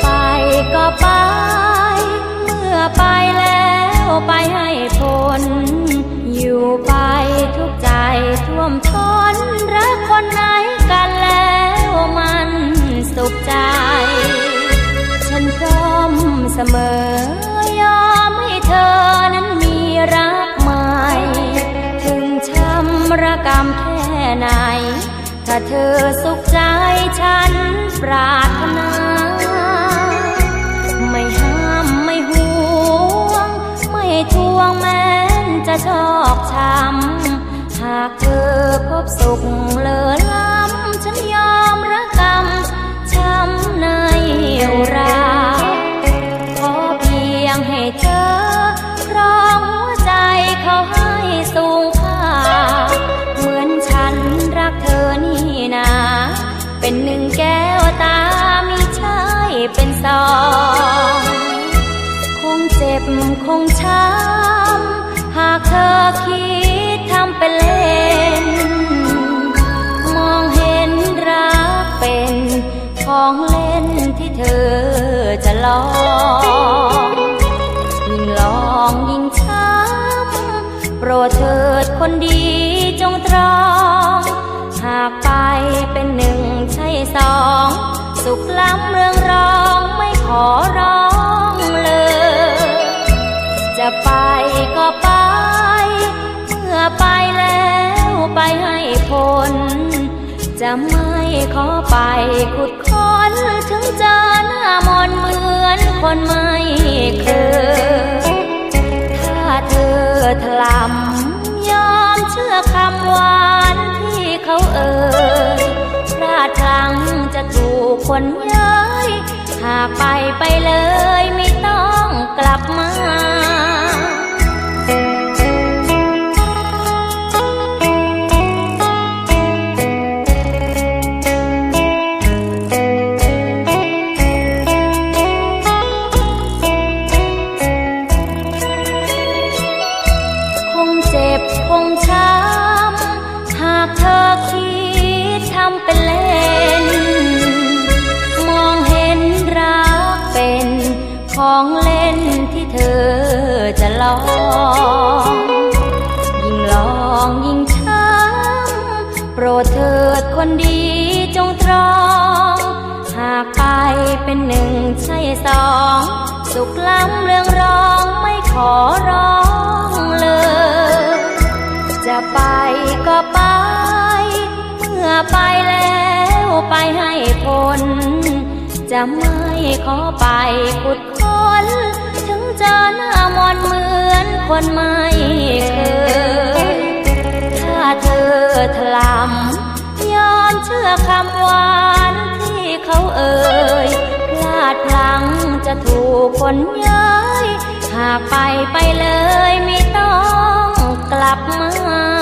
ไปก็ไป เมื่อไปแล้วไปให้ผลอยู่ไปทุกใจท่วมท้นรักคนไหนกันแล้วมันสุขใจ ฉันพร้อมเสมอยอมให้เธอนั้นมีรักใหม่ ถึงช้ำระกำแค่ไหน ถ้าเธอสุขใจฉันปราร ชอกช้ำหากเธอพบสุขเลอล้ำฉันยอมระกำช้ำในราขอเพียงให้เธอครองหัวใจเขาให้สูงค่าเหมือนฉันรักเธอนี่นา เป็นหนึ่งแก้วตามีใช่เป็นสอง คงเจ็บคงช้ำ ลองยิ่งลองยิ่งช้ำโปรดเถิดคนดีจงตรอง หากไปเป็นหนึ่งใช่สอง สุขล้ำเรืองรองไม่ขอร้องเลย จะไปก็ไป เมื่อไปแล้วไปให้ผลจะไม่ขอไปขุดค้อ นถึงจะหน้ามนเหมือนคนไม่เคยถ้าเธอถลำยอมเชื่อคำหวานที่เขาเอ่ยพลาดพลั้งจะถูกคนย้ายหากไปไปเลยไม่ ของเล่นที่เธอจะลอง ยิ่งลองยิ่งช้ำโปรดเถิดคนดีจงตรอง หากไปเป็นหนึ่งใช่สอง สุขล้ำเรื่องรองไม่ขอร้องเลย จะไปก็ไป เมื่อไปแล้วไปให้ผลจะไม่ขอไปขุด น ถึงจอหน้ามนเหมือนคนไม่เคย ถ้าเธอถลำยอมเชื่อคำหวานที่เขาเอ่ยพลาดพลั้งจะถูกคนย้ายหากไปไปเลยไม่ต้องกลับมา